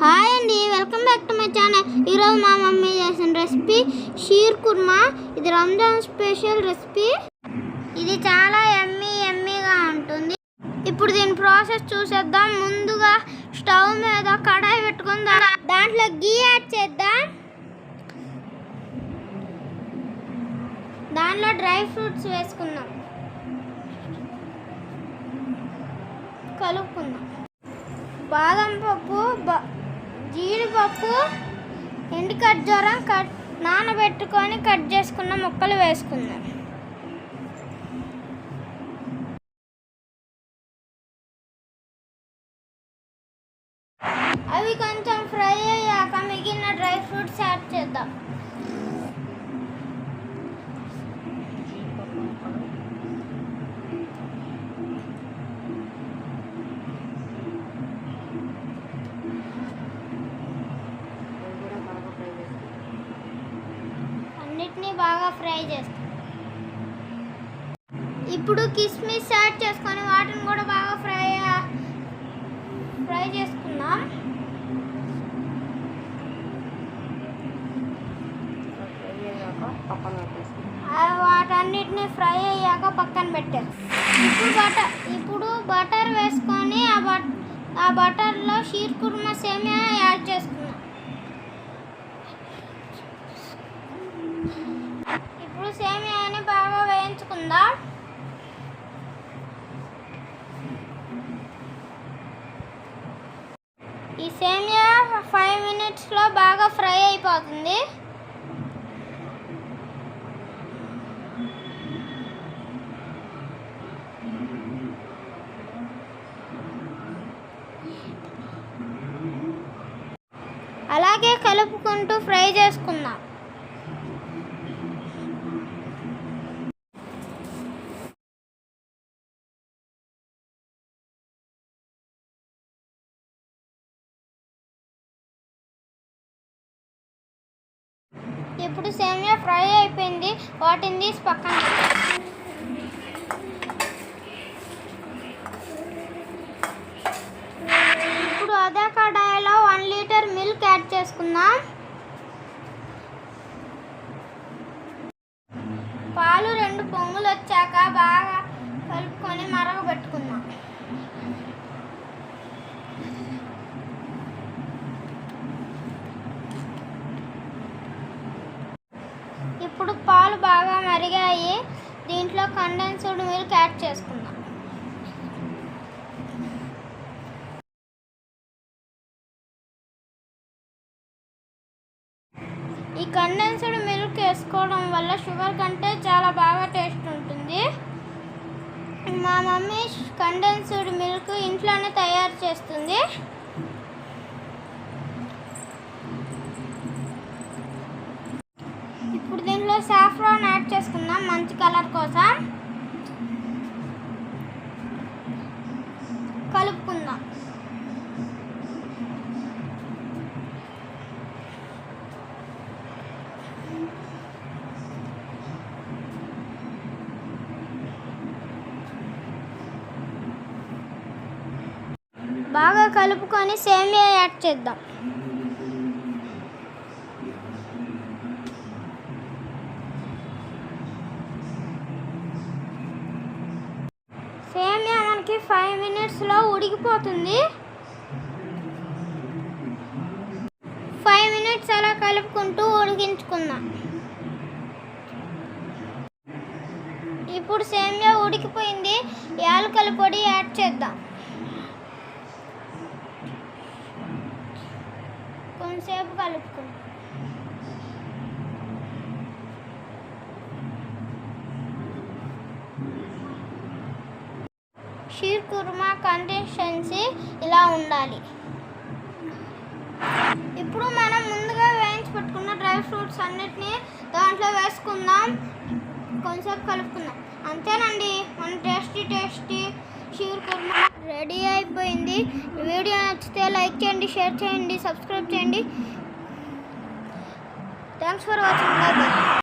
Hi అండి welcome back to my channel ఈరోజు మా మమ్మీ చేసిన రెసిపీ షీర్ కుర్మా. ఇది రంజాన్ స్పెషల్ రెసిపీ. ఇది చాలా ఎమ్మీ ఎమ్మీగా ఉంటుంది. ఇప్పుడు దీని ప్రాసెస్ చూసేద్దాం. ముందుగా స్టవ్ మీద కడాయి పెట్టుకుందాం దాంట్లో గీ యాడ్ చేద్దాం. దాంట్లో డ్రై ఫ్రూట్స్ వేసుకుందాం. కలుపుకుందాం. బాదం పప్పు జీడిపప్పు ఎండు ఖర్జూరం కట్ నానబెట్టుకొని కట్ చేసుకున్న ముక్కలు వేసుకుందాం. అవి కొంచెం ఫ్రై అయ్యాక మిగిలిన డ్రై ఫ్రూట్స్ యాడ్ చేద్దాం అన్నిటినీ బాగా ఫ్రై చేస్తాం. ఇప్పుడు కిస్మిస్ యాడ్ చేసుకొని వాటిని కూడా బాగా ఫ్రై ఫ్రై చేసుకుందాం. వాటన్నిటిని ఫ్రై అయ్యాక పక్కన పెట్టారు ఇప్పుడు బటర్ ఇప్పుడు బటర్ వేసుకొని ఆ బట్ ఆ బటర్లో షీర్ కుర్మా సేమియా యాడ్ చేసుకున్నాం ఇప్పుడు సేమియాని బాగా వేయించుకుందాం ఈ సేమియా ఫైవ్ మినిట్స్లో బాగా ఫ్రై అయిపోతుంది. అలాగే కలుపుకుంటూ ఫ్రై చేసుకుందాం. ఇప్పుడు సేమియా ఫ్రై అయిపోయింది. వాటిని తీసి పక్కన ఇప్పుడు అదే కడాయిలో వన్ లీటర్ మిల్క్ యాడ్ చేసుకుందాం. పాలు రెండు పొంగులు వచ్చాక బాగా కలుపుకొని మరగబెట్టుకుందాం ఇప్పుడు పాలు బాగా మరిగాయి. దీంట్లో కండెన్స్డ్ మిల్క్ యాడ్ చేసుకుందాం. ఈ కండెన్స్డ్ మిల్క్ వేసుకోవడం వల్ల షుగర్ కంటే చాలా బాగా టేస్ట్ ఉంటుంది. మా మమ్మీ కండెన్స్డ్ మిల్క్ ఇంట్లోనే తయారు చేస్తుంది ఇప్పుడు దీంట్లో సాఫ్రాన్ యాడ్ చేసుకుందాం. మంచి కలర్ కోసం కలుపుకుందాం. బాగా కలుపుకొని సేమియా యాడ్ చేద్దాం సేమియా మనకి ఫైవ్ మినిట్స్లో ఉడికిపోతుంది ఫైవ్ మినిట్స్ అలా కలుపుకుంటూ ఉడికించుకుందాం. ఇప్పుడు సేమియా ఉడికిపోయింది. యాలకల పొడి యాడ్ చేద్దాం. కొంతసేపు కలుపుకుందాం. షీర్ కుర్మా కన్సిస్టెన్సీ ఇలా ఉండాలి. ఇప్పుడు మనం ముందుగా వేయించి పెట్టుకున్న డ్రై ఫ్రూట్స్ అన్నిటినీ దాంట్లో వేసుకుందాం. కొంచెంసేపు కలుపుకుందాం. అంతేనండి మన tasty tasty sheer kurma ready అయిపోయింది. వీడియో నచ్చితే లైక్ చేయండి షేర్ చేయండి సబ్స్క్రైబ్ చేయండి. Thanks for watching. బాయ్.